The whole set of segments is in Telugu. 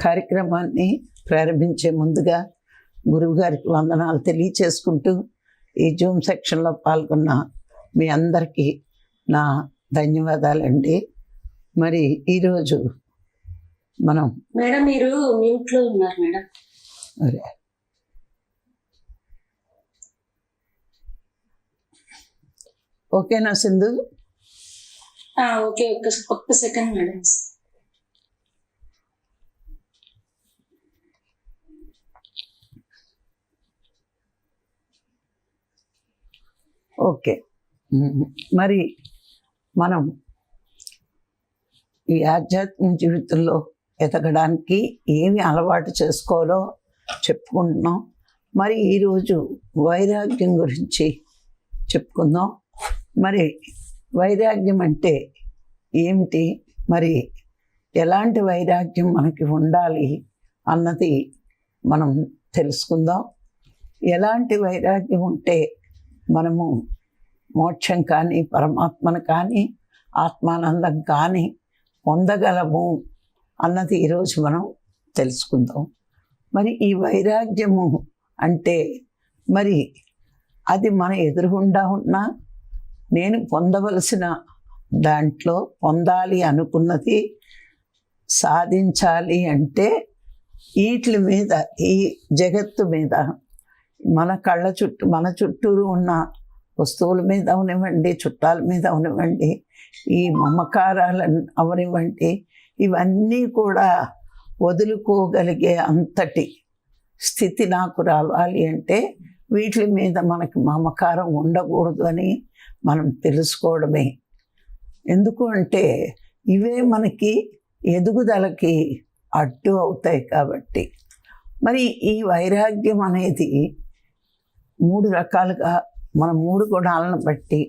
కార్యక్రమాన్ని ప్రారంభించే ముందుగా గురువు గారికి వందనాలు తెలియచేసుకుంటూ ఈ జూమ్ సెక్షన్లో పాల్గొన్న మీ అందరికీ నా ధన్యవాదాలండి. మరి ఈరోజు మనం మేడం మీరు మ్యూట్లో ఉన్నారు మేడం. అరే. ఓకేనా సింధు? ఓకే ఒక్క ఒక్క సెకండ్ మేడం. ఓకే. మరి మనం ఈ ఆధ్యాత్మిక జీవితంలో ఎదగడానికి ఏమి అలవాటు చేసుకోవాలో చెప్పుకుంటున్నాం. మరి ఈరోజు వైరాగ్యం గురించి చెప్పుకుందాం. మరి వైరాగ్యం అంటే ఏమిటి? మరి ఎలాంటి వైరాగ్యం మనకి ఉండాలి అన్నది మనం తెలుసుకుందాం. ఎలాంటి వైరాగ్యం ఉంటే మనము మోక్షం కానీ పరమాత్మను కానీ ఆత్మానందం కానీ పొందగలము అన్నది ఈరోజు మనం తెలుసుకుందాం. మరి ఈ వైరాగ్యము అంటే మరి అది మన ఎదురుగుండా ఉన్నా నేను పొందవలసిన దాంట్లో పొందాలి అనుకున్నది సాధించాలి అంటే వీటి మీద ఈ జగత్తు మీద మన కళ్ళ చుట్టూ మన చుట్టూరు ఉన్న వస్తువుల మీద అవనివ్వండి చుట్టాల మీద అవనివ్వండి ఈ మమకారాలు అవనివ్వండి ఇవన్నీ కూడా వదులుకోగలిగే అంతటి స్థితి నాకు రావాలి అంటే వీటి మీద మనకి మమకారం ఉండకూడదు అని మనం తెలుసుకోవడమే. ఎందుకు అంటే ఇవే మనకి ఎదుగుదలకి అడ్డు అవుతాయి కాబట్టి. మరి ఈ వైరాగ్యం అనేది మూడు రకాలుగా మన మూడు గుణాలను బట్టి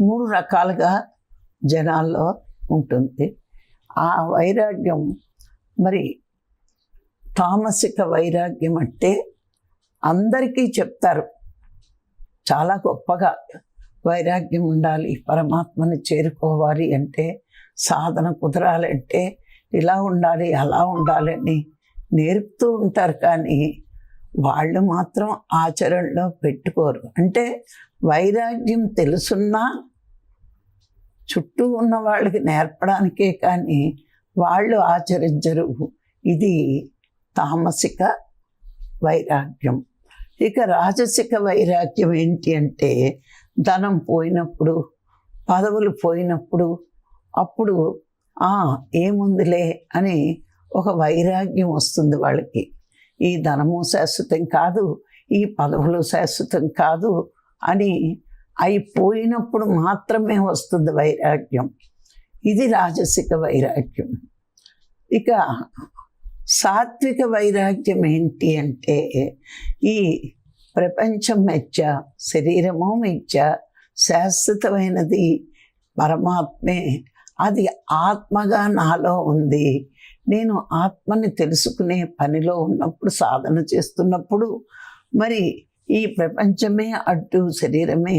మూడు రకాలుగా జనాల్లో ఉంటుంది. ఆ వైరాగ్యం మరి తామసిక వైరాగ్యం అంటే అందరికీ చెప్తారు. చాలా గొప్పగా వైరాగ్యం ఉండాలి పరమాత్మని చేరుకోవాలి అంటే సాధన కుదరాలంటే ఇలా ఉండాలి అలా ఉండాలని నేర్పుతూ ఉంటారు కానీ వాళ్ళు మాత్రం ఆచరణలో పెట్టుకోరు. అంటే వైరాగ్యం తెలుసున్నా చుట్టూ ఉన్న వాళ్ళకి నేర్పడానికే కానీ వాళ్ళు ఆచరించరు. ఇది తామసిక వైరాగ్యం. ఇక రాజసిక వైరాగ్యం ఏంటి అంటే ధనం పోయినప్పుడు పదవులు పోయినప్పుడు అప్పుడు ఏముందిలే అని ఒక వైరాగ్యం వస్తుంది వాళ్ళకి. ఈ ధనము శాశ్వతం కాదు ఈ పదవులు శాశ్వతం కాదు అని అవి పోయినప్పుడు మాత్రమే వస్తుంది వైరాగ్యం. ఇది రాజసిక వైరాగ్యం. ఇక సాత్విక వైరాగ్యం ఏంటి అంటే ఈ ప్రపంచం మెచ్చ శరీరము మెచ్చ శాశ్వతమైనది పరమాత్మే అది ఆత్మగా నాలో ఉంది. నేను ఆత్మని తెలుసుకునే పనిలో ఉన్నప్పుడు సాధన చేస్తున్నప్పుడు మరి ఈ ప్రపంచమే అడ్డు శరీరమే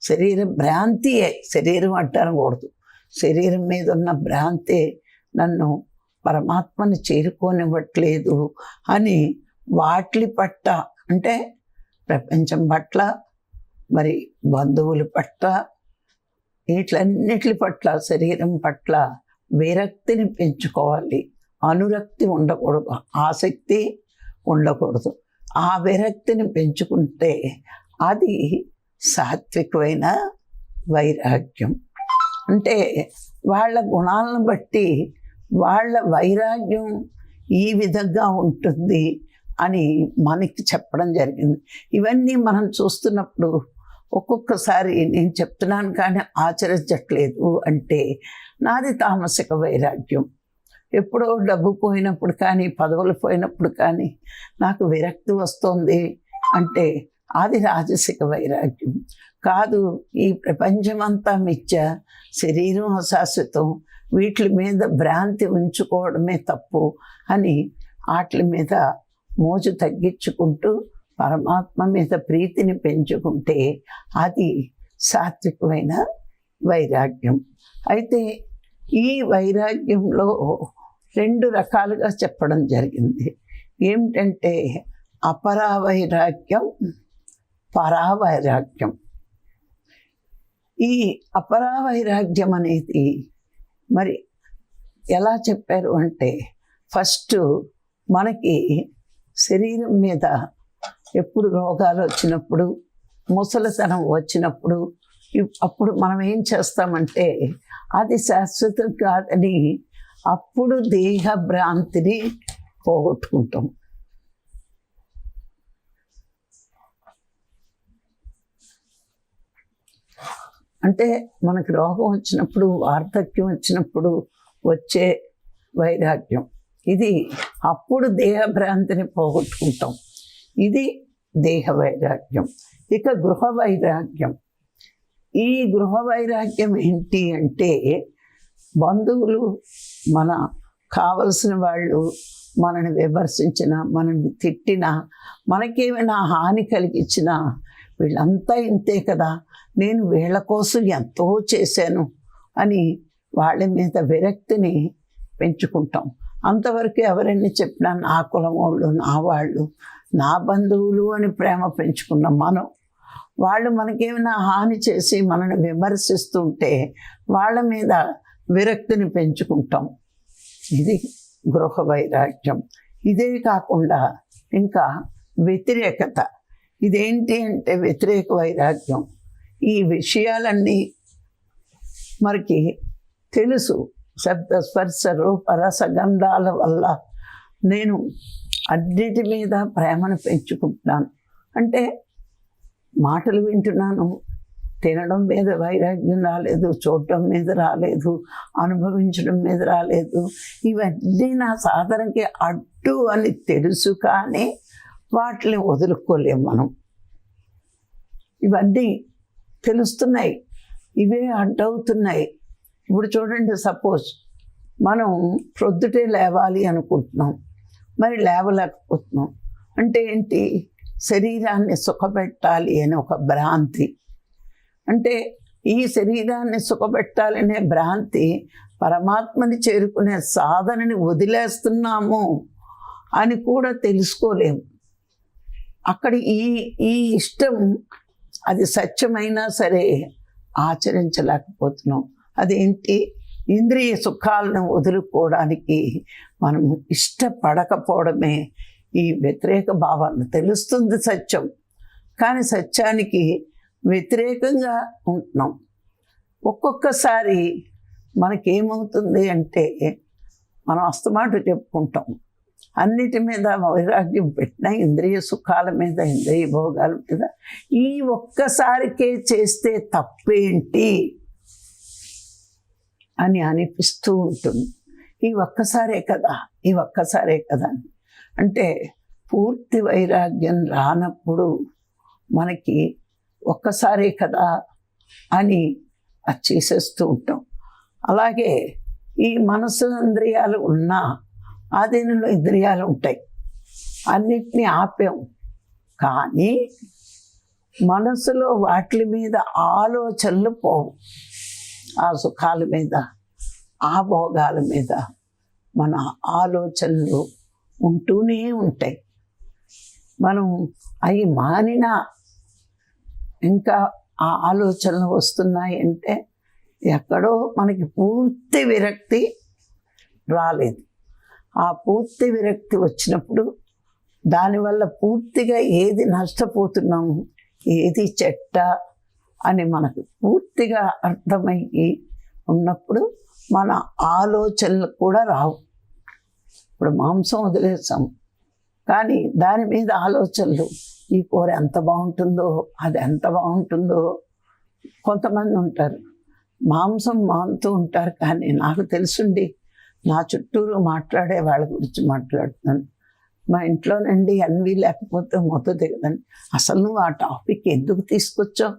శరీర భ్రాంతియే శరీరం అట్టనకూడదు శరీరం మీద ఉన్న భ్రాంతే నన్ను పరమాత్మని చేరుకోనివ్వట్లేదు అని వాటి పట్ల అంటే ప్రపంచం పట్ల మరి బంధువుల పట్ల వీటిలన్నిటి పట్ల శరీరం పట్ల విరక్తిని పెంచుకోవాలి. అనురక్తి ఉండకూడదు ఆసక్తి ఉండకూడదు. ఆ విరక్తిని పెంచుకుంటే అది సాత్వికమైన వైరాగ్యం. అంటే వాళ్ళ గుణాలను బట్టి వాళ్ళ వైరాగ్యం ఈ విధంగా ఉంటుంది అని మనకి చెప్పడం జరిగింది. ఇవన్నీ మనం చూస్తున్నప్పుడు ఒక్కొక్కసారి నేను చెప్తున్నాను కానీ ఆచరించట్లేదు అంటే నాది తామసిక వైరాగ్యం. ఎప్పుడో డబ్బు పోయినప్పుడు కానీ పదవులు పోయినప్పుడు కానీ నాకు విరక్తి వస్తుంది అంటే అది రాజసిక వైరాగ్యం. కాదు ఈ ప్రపంచమంతా మిథ్య శరీరం అశాశ్వతం వీటి మీద భ్రాంతి ఉంచుకోవడమే తప్పు అని వాటి మీద మోజు తగ్గించుకుంటూ పరమాత్మ మీద ప్రీతిని పెంచుకుంటే అది సాత్వికమైన వైరాగ్యం. అయితే ఈ వైరాగ్యంలో రెండు రకాలుగా చెప్పడం జరిగింది. ఏమిటంటే అపరావైరాగ్యం పరావైరాగ్యం. ఈ అపరావైరాగ్యం అనేది మరి ఎలా చెప్పారు అంటే ఫస్ట్ మనకి శరీరం మీద ఎప్పుడు రోగాలు వచ్చినప్పుడు ముసలితనం వచ్చినప్పుడు ఇప్- అప్పుడు మనం ఏం చేస్తామంటే అది శాశ్వతం కాదని అప్పుడు దేహ భ్రాంతిని పోగొట్టుకుంటాం. అంటే మనకు రోగం వచ్చినప్పుడు వార్ధక్యం వచ్చినప్పుడు వచ్చే వైరాగ్యం. ఇది అప్పుడు దేహ భ్రాంతిని పోగొట్టుకుంటాం. ఇది దేహ వైరాగ్యం ఇక గృహ వైరాగ్యం ఈ గృహ వైరాగ్యం ఏంటి అంటే బంధువులు మన కావలసిన వాళ్ళు మనని విమర్శించిన మనని తిట్టిన మనకేమైనా హాని కలిగించిన వీళ్ళంతా ఇంతే కదా. నేను వీళ్ళ కోసం ఎంతో చేశాను అని వాళ్ళ మీద విరక్తిని పెంచుకుంటాం. అంతవరకు ఎవరైనా చెప్పినా నా కులం వాళ్ళు నా వాళ్ళు నా బంధువులు అని ప్రేమ పెంచుకున్న మనం వాళ్ళు మనకేమైనా హాని చేసి మనల్ని విమర్శిస్తుంటే వాళ్ళ మీద విరక్తిని పెంచుకుంటాం. ఇది గృహ వైరాగ్యం. ఇదే కాకుండా ఇంకా వ్యతిరేకత. ఇదేంటి అంటే వ్యతిరేక వైరాగ్యం. ఈ విషయాలన్నీ మనకి తెలుసు. శబ్ద స్పర్శ రూప రస గంధాల వల్ల నేను అన్నిటి మీద ప్రేమను పెంచుకుంటున్నాను. అంటే మాటలు వింటున్నాను. తినడం మీద వైరాగ్యం రాలేదు చూడటం మీద రాలేదు అనుభవించడం మీద రాలేదు. ఇవన్నీ నా సాధనకి అడ్డు అని తెలుసు కానీ వాటిని వదులుకోలేము మనం. ఇవన్నీ తెలుస్తున్నాయి. ఇవే అడ్డవుతున్నాయి. ఇప్పుడు చూడండి సపోజ్ మనం ప్రొద్దుటే లేవాలి అనుకుంటున్నాం. మరి లేవలేకపోతున్నాం. అంటే ఏంటి? శరీరాన్ని సుఖపెట్టాలి అని ఒక భ్రాంతి. అంటే ఈ శరీరాన్ని సుఖపెట్టాలనే భ్రాంతి పరమాత్మని చేరుకునే సాధనని వదిలేస్తున్నాము అని కూడా తెలుసుకోలేము. అక్కడ ఈ ఈ ఇష్టం అది సత్యమైనా సరే ఆచరించలేకపోతున్నాం. అదేంటి? ఇంద్రియ సుఖాలను వదులుకోవడానికి మనం ఇష్టపడకపోవడమే ఈ వ్యతిరేక భావాలను తెలుస్తుంది సత్యం. కానీ సత్యానికి వ్యతిరేకంగా ఉంటున్నాం. ఒక్కొక్కసారి మనకేమవుతుంది అంటే మనం అస్తమాట చెప్పుకుంటాం. అన్నిటి మీద వైరాగ్యం పెట్టిన ఇంద్రియ సుఖాల మీద ఇంద్రియ భోగాల మీద ఈ ఒక్కసారికే చేస్తే తప్పేంటి? అని అనిపిస్తూ ఉంటుంది. ఈ ఒక్కసారే కదా ఈ ఒక్కసారే కదా అని. అంటే పూర్తి వైరాగ్యం రానప్పుడు మనకి ఒక్కసారే కదా అని అది చేసేస్తూ ఉంటాం. అలాగే ఈ మనసు ఇంద్రియాలు ఉన్నా ఆధీనంలో ఇంద్రియాలు ఉంటాయి. అన్నిటినీ ఆపాం. కానీ మనసులో వాటి మీద ఆలోచనలు పోవు. ఆ సుఖాల మీద ఆ భోగాల మీద మన ఆలోచనలు ఉంటూనే ఉంటాయి. మనం అవి మానినా ఇంకా ఆ ఆలోచనలు వస్తున్నాయి అంటే ఎక్కడో మనకి పూర్తి విరక్తి రాలేదు. ఆ పూర్తి విరక్తి వచ్చినప్పుడు దానివల్ల పూర్తిగా ఏది నష్టపోతున్నాము ఏది చెట్ట అని మనకు పూర్తిగా అర్థమయ్యి ఉన్నప్పుడు మన ఆలోచనలు కూడా రావు. ఇప్పుడు మాంసం వదిలేసాం. కానీ దాని మీద ఆలోచనలు ఈ కూర ఎంత బాగుంటుందో అది ఎంత బాగుంటుందో కొంతమంది ఉంటారు. మాంసం మాంతూ ఉంటారు. కానీ నాకు తెలుసుండి నా చుట్టూరు మాట్లాడే వాళ్ళ గురించి మాట్లాడుతున్నాను. మా ఇంట్లోనండి అన్వి లేకపోతే మొత్తం దిగదండి అసలు నువ్వు ఆ టాపిక్ ఎందుకు తీసుకొచ్చావు?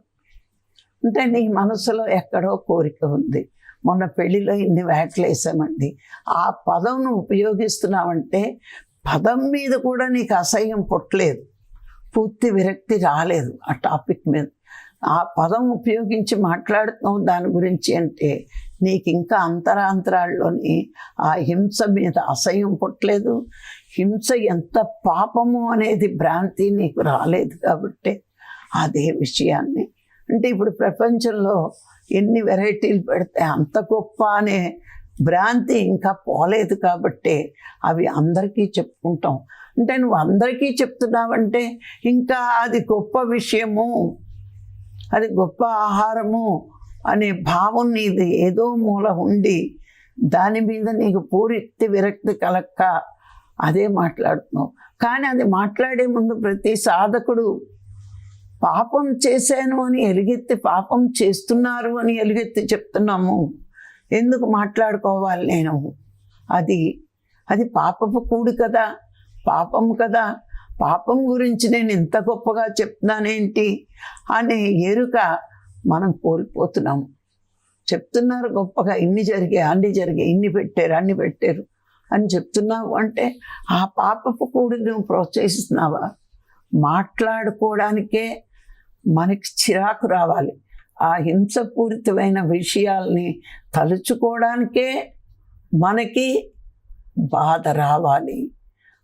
అంటే నీ మనసులో ఎక్కడో కోరిక ఉంది. మొన్న పెళ్ళిలో ఇన్ని వేటలు వేసామండి. ఆ పదంను ఉపయోగిస్తున్నామంటే పదం మీద కూడా నీకు అసహ్యం పుట్టలేదు. పూర్తి విరక్తి రాలేదు ఆ టాపిక్ మీద. ఆ పదం ఉపయోగించి మాట్లాడుతున్నావు దాని గురించి అంటే నీకు ఇంకా అంతరాంతరాల్లోని ఆ హింస మీద అసహ్యం పుట్టలేదు. హింస ఎంత పాపము అనేది భ్రాంతి నీకు రాలేదు కాబట్టి అదే విషయాన్ని. అంటే ఇప్పుడు ప్రపంచంలో ఎన్ని వెరైటీలు పెడితే అంత గొప్ప అనే భ్రాంతి ఇంకా పోలేదు కాబట్టి అవి అందరికీ చెప్పుకుంటాం. అంటే నువ్వు అందరికీ చెప్తున్నావంటే ఇంకా అది గొప్ప విషయము అది గొప్ప ఆహారము అనే భావం నీది ఏదో మూల ఉండి దాని మీద నీకు పూర్తి విరక్తి కలక్క అదే మాట్లాడుతున్నావు. కానీ అది మాట్లాడే ముందు ప్రతి సాధకుడు పాపం చేశాను అని ఎలుగెత్తి పాపం చేస్తున్నారు అని ఎలుగెత్తి చెప్తున్నాము. ఎందుకు మాట్లాడుకోవాలి నేను? అది అది పాపపు కూడు కదా పాపం కదా. పాపం గురించి నేను ఇంత గొప్పగా చెప్తున్నానేంటి? అనే ఎరుక మనం కోల్పోతున్నాము. చెప్తున్నారు గొప్పగా ఇన్ని జరిగాయి అన్ని జరిగాయి ఇన్ని పెట్టారు అన్ని పెట్టారు అని చెప్తున్నావు అంటే ఆ పాపపు కూడి నువ్వు ప్రోత్సహిస్తున్నావా? మాట్లాడుకోవడానికే మనకి చిరాకు రావాలి. ఆ హింసపూరితమైన విషయాల్ని తలుచుకోవడానికే మనకి బాధ రావాలి.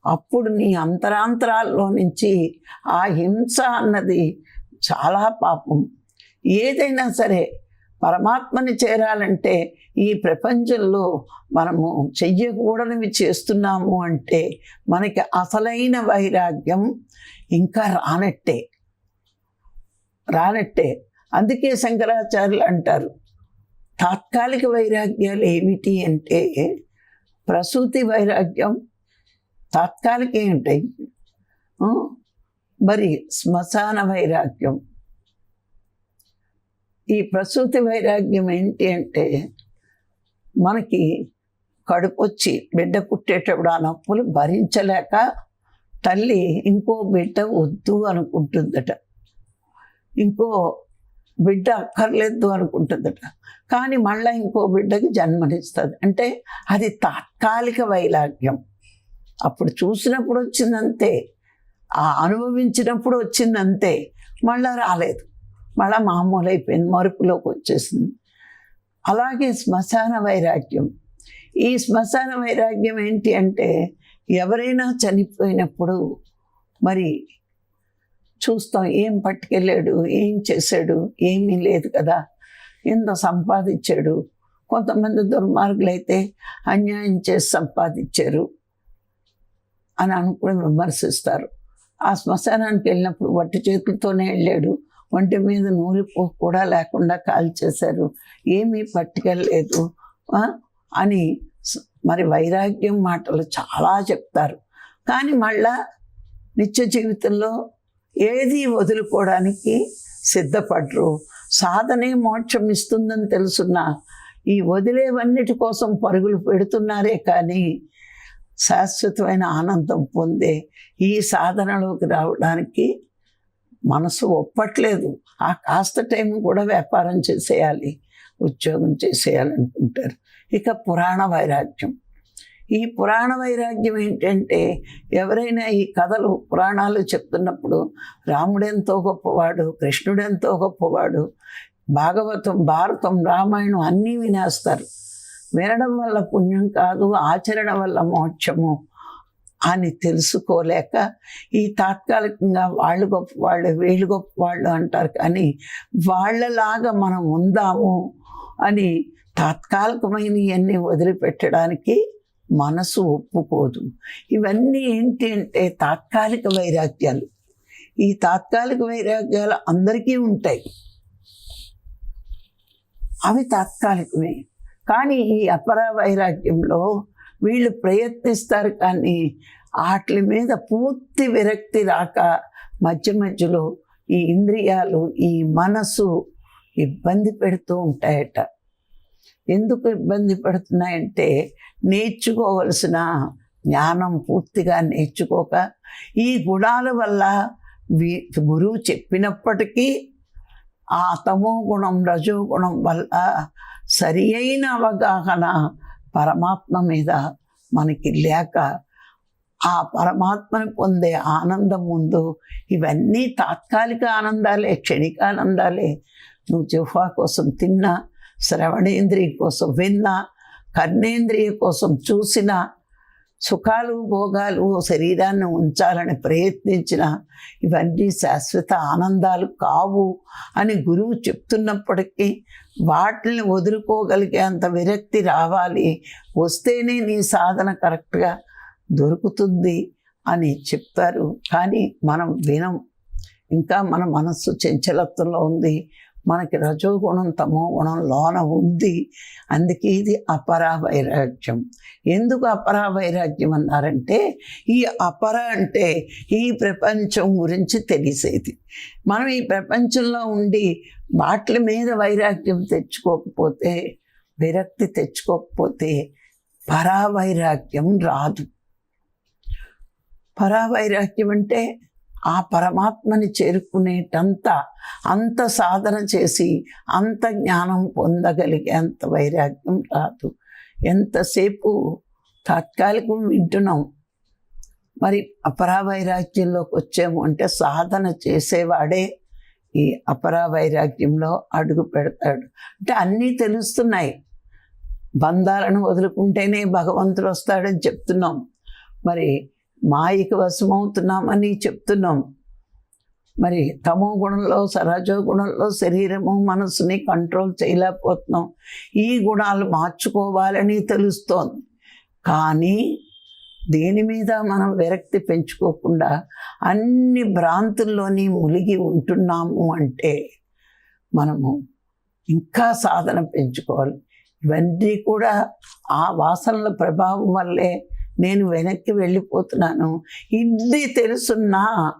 అప్పుడు నీ అంతరాంతరాల్లో నుంచి ఆ హింస అన్నది చాలా పాపం. ఏదైనా సరే పరమాత్మని చేరాలంటే ఈ ప్రపంచంలో మనము చెయ్యకూడనివి చేస్తున్నాము అంటే మనకి అసలైన వైరాగ్యం ఇంకా రానట్టే. రానట్టే. అందుకే శంకరాచార్యులు అంటారు తాత్కాలిక వైరాగ్యాలు ఏమిటి అంటే ప్రసూతి వైరాగ్యం తాత్కాలిక ఉంటాయి. మరి శ్మశాన వైరాగ్యం. ఈ ప్రసూతి వైరాగ్యం ఏంటి అంటే మనకి కడుపు వచ్చి బిడ్డ పుట్టేటప్పుడు ఆ నొప్పులు భరించలేక తల్లి ఇంకో బిడ్డ వద్దు అనుకుంటుందట. ఇంకో బిడ్డ అక్కర్లేదు అనుకుంటుందట. కానీ మళ్ళీ ఇంకో బిడ్డకి జన్మనిస్తుంది. అంటే అది తాత్కాలిక వైరాగ్యం. అప్పుడు చూసినప్పుడు వచ్చిందంతే. ఆ అనుభవించినప్పుడు వచ్చిందంతే. మళ్ళీ రాలేదు. మళ్ళా మామూలు అయిపోయింది మరుపులోకి వచ్చేసింది. అలాగే శ్మశాన వైరాగ్యం. ఈ శ్మశాన వైరాగ్యం ఏంటి అంటే ఎవరైనా చనిపోయినప్పుడు మరి చూస్తాం ఏం పట్టుకెళ్ళాడు ఏం చేశాడు ఏమీ లేదు కదా. ఎంత సంపాదించాడు. కొంతమంది దుర్మార్గులు అయితే అన్యాయం చేసి సంపాదించారు అని అనుకుని విమర్శిస్తారు. ఆ శ్మశానానికి వెళ్ళినప్పుడు వట్టి చేతులతోనే వెళ్ళాడు. ఒంటి మీద నూనె కూడా లేకుండా కాల్చేశారు ఏమీ పట్టుకెళ్ళలేదు అని మరి వైరాగ్యం మాటలు చాలా చెప్తారు. కానీ మళ్ళా నిత్య జీవితంలో ఏది వదులుకోవడానికి సిద్ధపడరు? సాధనే మోక్షం ఇస్తుందని తెలుసున్న. ఈ వదిలేవన్నిటి కోసం పరుగులు పెడుతున్నారే కానీ శాశ్వతమైన ఆనందం పొందే ఈ సాధనలోకి రావడానికి మనసు ఒప్పట్లేదు. ఆ కాస్త టైం కూడా వ్యాపారం చేసేయాలి ఉద్యోగం చేసేయాలనుకుంటారు. ఇక పురాణ వైరాగ్యం. ఈ పురాణ వైరాగ్యం ఏంటంటే ఎవరైనా ఈ కథలు పురాణాలు చెప్తున్నప్పుడు రాముడెంతో గొప్పవాడు కృష్ణుడెంతో గొప్పవాడు భాగవతం భారతం రామాయణం అన్నీ వినేస్తారు. వినడం వల్ల పుణ్యం కాదు ఆచరణ వల్ల మోక్షము అని తెలుసుకోలేక ఈ తాత్కాలికంగా వాళ్ళు గొప్పవాళ్ళు వీళ్ళు గొప్పవాళ్ళు అంటారు కానీ వాళ్ళలాగా మనం ఉందాము అని తాత్కాలికమైనవన్నీ వదిలిపెట్టడానికి మనసు ఒప్పుకోదు. ఇవన్నీ ఏంటి అంటే తాత్కాలిక వైరాగ్యాలు. ఈ తాత్కాలిక వైరాగ్యాలు అందరికీ ఉంటాయి. అవి తాత్కాలికమే. కానీ ఈ అపర వైరాగ్యంలో వీళ్ళు ప్రయత్నిస్తారు కానీ వాటి మీద పూర్తి విరక్తి రాక మధ్య మధ్యలో ఈ ఇంద్రియాలు ఈ మనసు ఇబ్బంది పెడుతూ ఉంటాయట. ఎందుకు ఇబ్బంది పడుతున్నాయంటే నేర్చుకోవలసిన జ్ఞానం పూర్తిగా నేర్చుకోక ఈ గుణాల వల్ల వీ గురువు చెప్పినప్పటికీ ఆ తమో గుణం రజో గుణం వల్ల సరి అయిన అవగాహన పరమాత్మ మీద మనకి లేక ఆ పరమాత్మను పొందే ఆనందం ముందు ఇవన్నీ తాత్కాలిక ఆనందాలే క్షణిక ఆనందాలే. నువ్వు జుహ్వా కోసం తిన్నా శ్రవణేంద్రియ కోసం విన్నా కర్ణేంద్రియ కోసం చూసిన సుఖాలు భోగాలు శరీరాన్ని ఉంచాలని ప్రయత్నించిన ఇవన్నీ శాశ్వత ఆనందాలు కావు అని గురువు చెప్తున్నప్పటికీ వాటిని వదులుకోగలిగే అంత విరక్తి రావాలి వస్తేనే నీ సాధన కరెక్ట్గా దొరుకుతుంది అని చెప్తారు. కానీ మనం వినం. ఇంకా మన మనస్సు చంచలత్వంలో ఉంది. మనకి రజోగుణం తమో గుణం లోన ఉంది. అందుకే ఇది అపరావైరాగ్యం. ఎందుకు అపరావైరాగ్యం అన్నారంటే ఈ అపర అంటే ఈ ప్రపంచం గురించి తెలిసేది. మనం ఈ ప్రపంచంలో ఉండి వాటి మీద వైరాగ్యం తెచ్చుకోకపోతే విరక్తి తెచ్చుకోకపోతే పరావైరాగ్యం రాదు. పరావైరాగ్యం అంటే ఆ పరమాత్మని చేరుకునేటంత అంత సాధన చేసి అంత జ్ఞానం పొందగలిగే అంత వైరాగ్యం రాదు. ఎంతసేపు తాత్కాలికం వింటున్నాం. మరి అపరావైరాగ్యంలోకి వచ్చాము అంటే సాధన చేసేవాడే ఈ అపరావైరాగ్యంలో అడుగు పెడతాడు. అంటే అన్నీ తెలుస్తున్నాయి. బంధాలను వదులుకుంటేనే భగవంతుడు వస్తాడని చెప్తున్నాం. మరి మాయకి వశమవుతున్నామని చెప్తున్నాం. మరి తమో గుణంలో సరజో గుణంలో శరీరము మనసుని కంట్రోల్ చేయలేకపోతున్నాం. ఈ గుణాలు మార్చుకోవాలని తెలుస్తోంది. కానీ దేని మీద మనం విరక్తి పెంచుకోకుండా అన్ని భ్రాంతుల్లోని మునిగి ఉంటున్నాము అంటే మనము ఇంకా సాధన పెంచుకోవాలి. ఇవన్నీ కూడా ఆ వాసనల ప్రభావం వల్లే నేను వెనక్కి వెళ్ళిపోతున్నాను. ఇన్ని తెలుసున్నా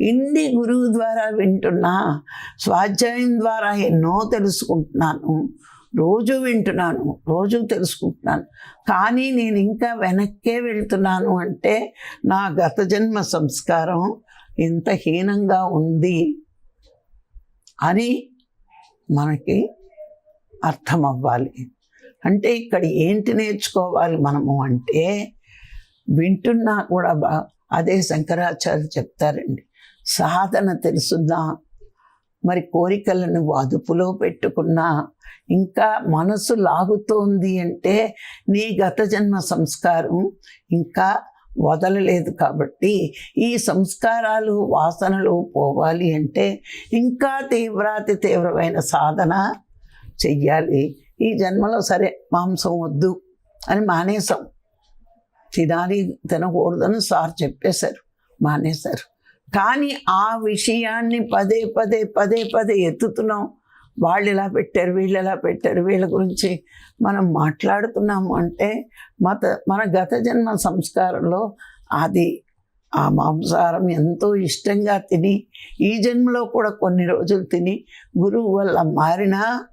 ఇన్ని గురువు ద్వారా వింటున్నా స్వాధ్యాయం ద్వారా ఎన్నో తెలుసుకుంటున్నాను. రోజు వింటున్నాను రోజు తెలుసుకుంటున్నాను. కానీ నేను ఇంకా వెనక్కే వెళ్తున్నాను అంటే నా గత జన్మ సంస్కారం ఇంత హీనంగా ఉంది అని మనకి అర్థం అవ్వాలి అంటే ఇక్కడ ఏంటి నేర్చుకోవాలి మనము అంటే వింటున్నా కూడా బా అదే శంకరాచార్య చెప్తారండి. సాధన తెలుసున్నా మరి కోరికలను అదుపులో పెట్టుకున్నా ఇంకా మనసు లాగుతోంది అంటే నీ గత జన్మ సంస్కారం ఇంకా వదలలేదు కాబట్టి ఈ సంస్కారాలు వాసనలు పోవాలి అంటే ఇంకా తీవ్రాతి తీవ్రమైన సాధన చెయ్యాలి. ఈ జన్మలో సరే మాంసం వద్దు అని మానేసాం తినాలి తినకూడదని సార్ చెప్పేశారు. మానేశారు. కానీ ఆ విషయాన్ని పదే పదే పదే పదే ఎత్తుతున్నాం. వాళ్ళు ఇలా పెట్టారు వీళ్ళు ఎలా పెట్టారు వీళ్ళ గురించి మనం మాట్లాడుతున్నాము అంటే మత మన గత జన్మ సంస్కారంలో అది ఆ మాంసాహారం ఎంతో ఇష్టంగా తిని ఈ జన్మలో కూడా కొన్ని రోజులు తిని గురువు వల్ల మారినా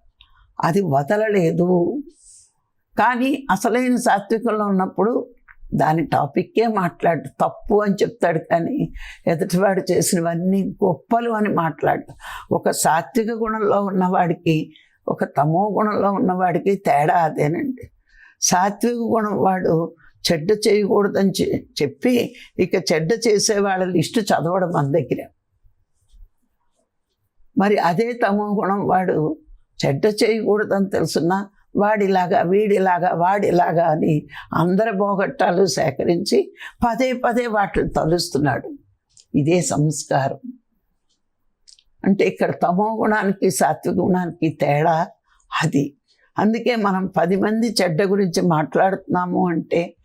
అది వదలలేదు. కానీ అసలైన సాత్వికంలో ఉన్నప్పుడు దాని టాపిక్కే మాట్లాడు. తప్పు అని చెప్తాడు కానీ ఎదుటివాడు చేసినవన్నీ గొప్పలు అని మాట్లాడు. ఒక సాత్విక గుణంలో ఉన్నవాడికి ఒక తమో గుణంలో ఉన్నవాడికి తేడా అదేనండి. సాత్విక గుణం వాడు చెడ్డ చేయకూడదని చె- చెప్పి ఇక చెడ్డ చేసే వాళ్ళ లిస్టు చదవడం మన దగ్గర. మరి అదే తమో గుణం వాడు చెడ్డ చేయకూడదని తెలుసున్నా వాడిలాగా వీడిలాగా వాడిలాగా అని అందరి పోగొట్టాలు సేకరించి పదే పదే వాటిని తలుస్తున్నాడు. ఇదే సంస్కారం. అంటే ఇక్కడ తమో గుణానికి సాత్విక గుణానికి తేడా అది. అందుకే మనం పది మంది చెడ్డ గురించి మాట్లాడుతున్నాము అంటే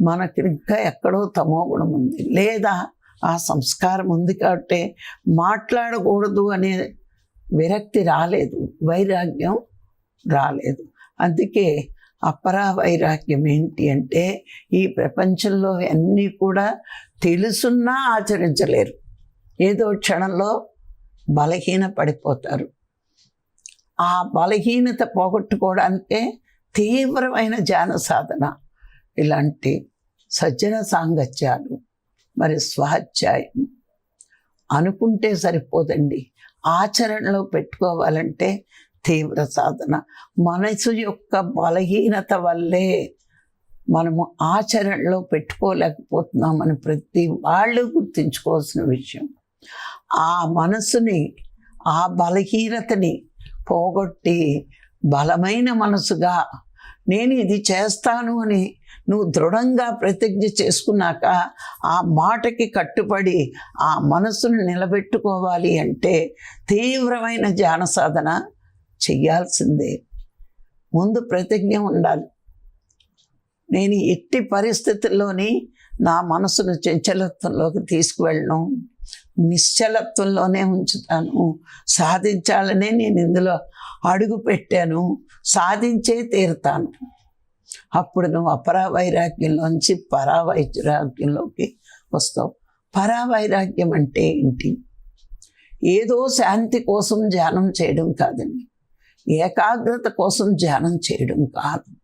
మనకి ఇంకా ఎక్కడో తమో గుణం ఉంది. లేదా ఆ సంస్కారం ఉంది కాబట్టి మాట్లాడకూడదు అనే విరక్తి రాలేదు. వైరాగ్యం రాలేదు. అందుకే అపరా వైరాగ్యం ఏంటి అంటే ఈ ప్రపంచంలో అన్నీ కూడా తెలుసున్నా ఆచరించలేరు. ఏదో క్షణంలో బలహీన పడిపోతారు ఆ బలహీనత పోగొట్టుకోవడానికే తీవ్రమైన ధ్యాన సాధన. ఇలాంటి సజ్జన సాంగత్యాలు మరి స్వాధ్యాయం అనుకుంటే సరిపోదండి. ఆచరణలో పెట్టుకోవాలంటే తీవ్ర సాధన. మనసు యొక్క బలహీనత వల్లే మనము ఆచరణలో పెట్టుకోలేకపోతున్నామని ప్రతి వాళ్ళు గుర్తించుకోవాల్సిన విషయం. ఆ మనసుని ఆ బలహీనతని పోగొట్టి బలమైన మనసుగా నేను ఇది చేస్తాను అని నువ్వు దృఢంగా ప్రతిజ్ఞ చేసుకున్నాక ఆ మాటకి కట్టుబడి ఆ మనసును నిలబెట్టుకోవాలి అంటే తీవ్రమైన ధ్యాన సాధన చెయ్యాల్సిందే. ముందు ప్రతిజ్ఞ ఉండాలి. నేను ఎట్టి పరిస్థితుల్లోని నా మనసును చంచలత్వంలోకి తీసుకువెళ్ళను నిశ్చలత్వంలోనే ఉంచుతాను సాధించాలనే నేను ఇందులో అడుగు పెట్టాను సాధించే తీరుతాను. అప్పుడు నువ్వు అపరావైరాగ్యంలోంచి పరావైరాగ్యంలోకి వస్తావు. పరావైరాగ్యం అంటే ఏంటి? ఏదో శాంతి కోసం ధ్యానం చేయడం కాదండి. ఏకాగ్రత కోసం ధ్యానం చేయడం కాదు.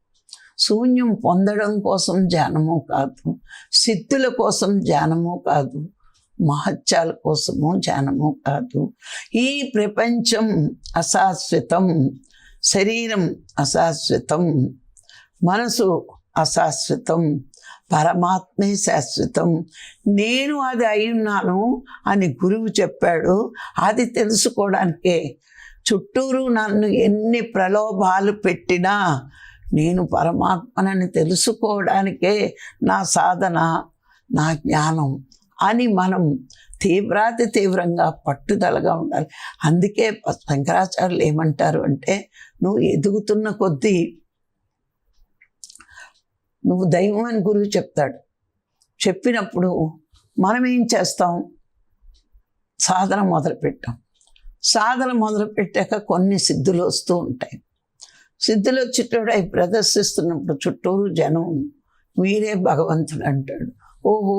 శూన్యం పొందడం కోసం ధ్యానము కాదు. సిద్ధుల కోసం ధ్యానము కాదు. మహత్యాల కోసము ధ్యానము కాదు. ఈ ప్రపంచం అశాశ్వతం. శరీరం అశాశ్వతం. మనసు అశాశ్వతం. పరమాత్మే శాశ్వతం. నేను అది అయి ఉన్నాను అని గురువు చెప్పాడు. అది తెలుసుకోవడానికే చుట్టూరు నన్ను ఎన్ని ప్రలోభాలు పెట్టినా నేను పరమాత్మనని తెలుసుకోవడానికే నా సాధన నా జ్ఞానం అని మనం తీవ్రాతి తీవ్రంగా పట్టుదలగా ఉండాలి. అందుకే శంకరాచార్యులు ఏమంటారు అంటే నువ్వు ఎదుగుతున్న కొద్దీ నువ్వు దైవం అని గురువు చెప్తాడు. చెప్పినప్పుడు మనం ఏం చేస్తాం? సాధన మొదలుపెట్టాం. సాధన మొదలుపెట్టాక కొన్ని సిద్ధులు వస్తూ ఉంటాయి. సిద్ధులు వచ్చేటప్పుడు అవి ప్రదర్శిస్తున్నప్పుడు చుట్టూరు జనం మీరే భగవంతుడు అంటాడు. ఓహో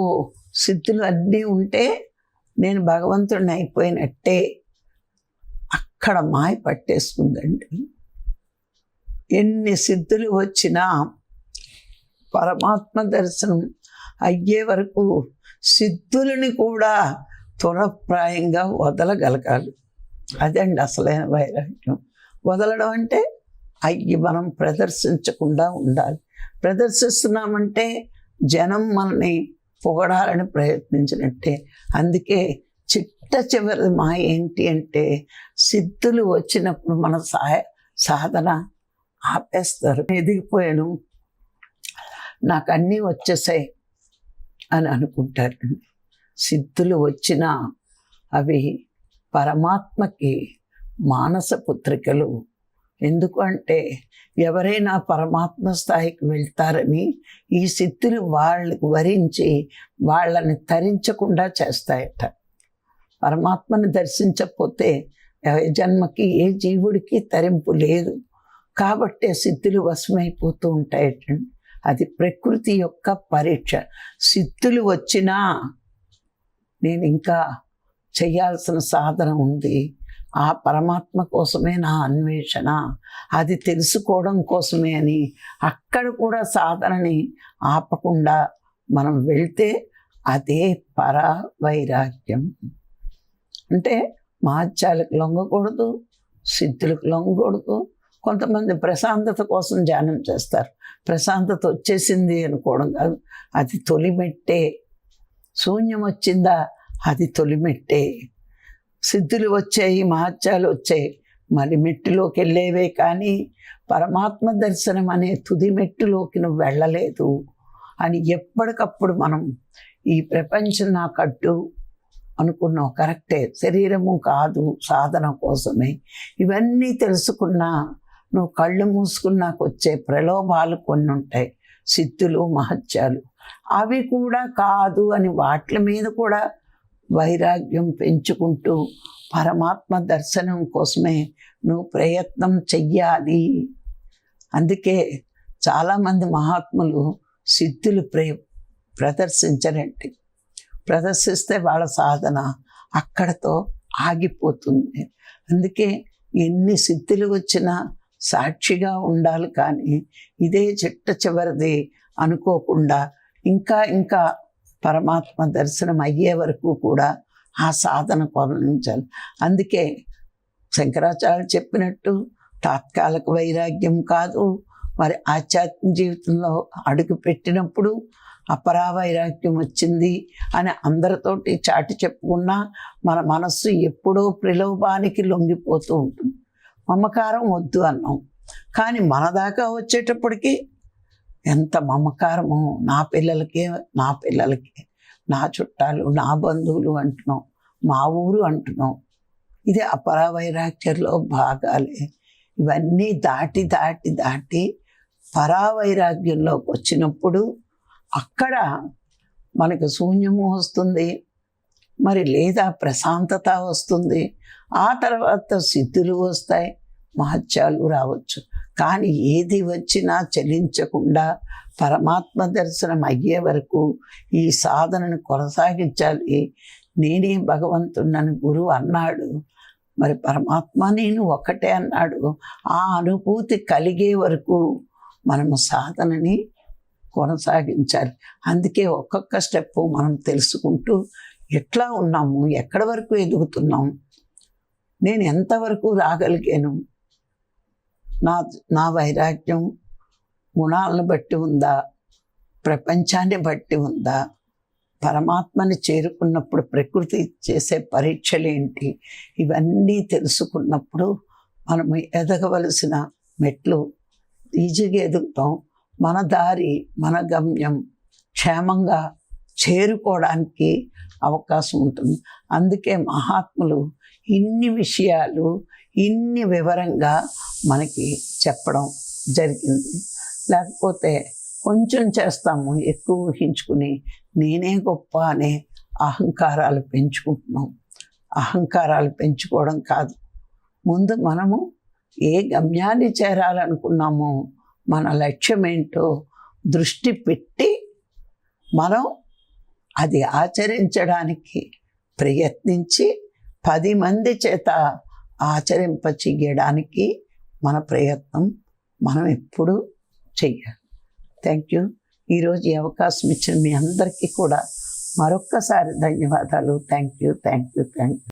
సిద్ధులు అన్నీ ఉంటే నేను భగవంతుడిని అయిపోయినట్టే అక్కడ మాయ పట్టేసుకుందండి ఎన్ని సిద్ధులు వచ్చినా పరమాత్మ దర్శనం అయ్యే వరకు సిద్ధులని కూడా తులప్రాయంగా వదలగలగాలి. అదండి అసలైన వైరాగ్యం. వదలడం అంటే అయ్యి మనం ప్రదర్శించకుండా ఉండాలి. ప్రదర్శిస్తున్నామంటే జనం మనని పొగడాలని ప్రయత్నించినట్టే. అందుకే చిట్ట చివరి మా ఏంటి అంటే సిద్ధులు వచ్చినప్పుడు మన సాయ సాధన ఆపేస్తారు. ఎదిగిపోయాను. నాకు అన్నీ వచ్చేసాయి అని అనుకుంటారు. సిద్ధులు వచ్చినా అవి పరమాత్మకి మానస పుత్రికలు. ఎందుకు అంటే ఎవరైనా పరమాత్మ స్థాయికి వెళ్తారని ఈ సిద్ధులు వాళ్ళకి వరించి వాళ్ళని తరించకుండా చేస్తాయట. పరమాత్మని దర్శించకపోతే జన్మకి ఏ జీవుడికి తరింపు లేదు. కాబట్టే సిద్ధులు వశమైపోతూ ఉంటాయటండి అది ప్రకృతి యొక్క పరీక్ష. సిద్ధులు వచ్చినా నేను ఇంకా చేయాల్సిన సాధన ఉంది. ఆ పరమాత్మ కోసమే నా అన్వేషణ. అది తెలుసుకోవడం కోసమే అని అక్కడ కూడా సాధనని ఆపకుండా మనం వెళ్తే అదే పర వైరాగ్యం అంటే మాత్యాలకు లొంగకూడదు సిద్ధులకు లొంగకూడదు. కొంతమంది ప్రశాంతత కోసం ధ్యానం చేస్తారు. ప్రశాంతత వచ్చేసింది అనుకోవడం కాదు. అది తొలిమెట్టే. శూన్యం వచ్చిందా అది తొలిమెట్టే. సిద్ధులు వచ్చాయి మహత్యాలు వచ్చాయి. మరి మెట్టులోకి వెళ్ళేవే కానీ పరమాత్మ దర్శనం అనే తుది మెట్టులోకి నువ్వు వెళ్ళలేదు అని ఎప్పటికప్పుడు మనం ఈ ప్రపంచం నా కట్టు అనుకున్నావు. కరెక్టే. శరీరము కాదు సాధన కోసమే. ఇవన్నీ తెలుసుకున్నా నువ్వు కళ్ళు మూసుకున్నాకు వచ్చే ప్రలోభాలు కొన్ని ఉంటాయి. సిద్ధులు మహత్యాలు. అవి కూడా కాదు అని వాటి మీద కూడా వైరాగ్యం పెంచుకుంటూ పరమాత్మ దర్శనం కోసమే నువ్వు ప్రయత్నం చెయ్యాలి. అందుకే చాలామంది మహాత్ములు సిద్ధులు ప్రే ప్రదర్శించరండి. ప్రదర్శిస్తే వాళ్ళ సాధన అక్కడతో ఆగిపోతుంది. అందుకే ఎన్ని సిద్ధులు వచ్చినా సాక్షిగా ఉండాలి కానీ ఇదే చిట్ట చివరిది అనుకోకుండా ఇంకా ఇంకా పరమాత్మ దర్శనం అయ్యే వరకు కూడా ఆ సాధన కొనసాగించాలి. అందుకే శంకరాచార్య చెప్పినట్టు తాత్కాలిక వైరాగ్యం కాదు. మరి ఆధ్యాత్మిక జీవితంలో అడుగు పెట్టినప్పుడు అపరా వైరాగ్యం వచ్చింది అని అందరితోటి చాటి చెప్పుకున్నా మన మనస్సు ఎప్పుడో ప్రలోభానికి లొంగిపోతూ ఉంటుంది. మమకారం వద్దు అన్నాం. కానీ మన దాకా వచ్చేటప్పటికి ఎంత మమకారము నా పిల్లలకే నా పిల్లలకి. నా చుట్టాలు నా బంధువులు అంటున్నాం మా ఊరు అంటున్నాం ఇది అపరావైరాగ్యంలో భాగాలే. ఇవన్నీ దాటి దాటి దాటి పరావైరాగ్యంలోకి వచ్చినప్పుడు అక్కడ మనకు శూన్యము వస్తుంది మరి లేదా ప్రశాంతత వస్తుంది. ఆ తర్వాత సిద్ధులు వస్తాయి మహత్యాలు రావచ్చు. కానీ ఏది వచ్చినా చలించకుండా పరమాత్మ దర్శనం అయ్యే వరకు ఈ సాధనను కొనసాగించాలి. నేనే భగవంతుడని గురువు అన్నాడు. మరి పరమాత్మ నేను ఒకటే అన్నాడు. ఆ అనుభూతి కలిగే వరకు మనము సాధనని కొనసాగించాలి. అందుకే ఒక్కొక్క స్టెప్ మనం తెలుసుకుంటూ ఎట్లా ఉన్నాము ఎక్కడి వరకు ఎదుగుతున్నాం నేను ఎంతవరకు రాగలిగాను నా నా వైరాగ్యం గుణాలను బట్టి ఉందా? ప్రపంచాన్ని బట్టి ఉందా? పరమాత్మని చేరుకున్నప్పుడు ప్రకృతి చేసే పరీక్షలు ఏంటి? ఇవన్నీ తెలుసుకున్నప్పుడు మనము ఎదగవలసిన మెట్లు ఈజీగా ఎదుగుతాం. మన దారి మన గమ్యం క్షేమంగా చేరుకోవడానికి అవకాశం ఉంటుంది. అందుకే మహాత్ములు ఇన్ని విషయాలు ఇన్ని వివరంగా మనకి చెప్పడం జరిగింది. లేకపోతే కొంచెం చేస్తాము ఎక్కువ ఊహించుకుని నేనే గొప్ప అనే అహంకారాలు పెంచుకుంటున్నాం. అహంకారాలు పెంచుకోవడం కాదు. ముందు మనము ఏ గమ్యాన్ని చేరాలనుకున్నామో మన లక్ష్యం ఏంటో దృష్టి పెట్టి మనం అది ఆచరించడానికి ప్రయత్నించి పది మంది చేత ఆచరింపచేయడానికి మన ప్రయత్నం మనం ఎప్పుడు చెయ్యాలి. థ్యాంక్ యూ ఈరోజు ఈ అవకాశం ఇచ్చిన మీ అందరికీ కూడా మరొక్కసారి ధన్యవాదాలు. Thank you thank you thank you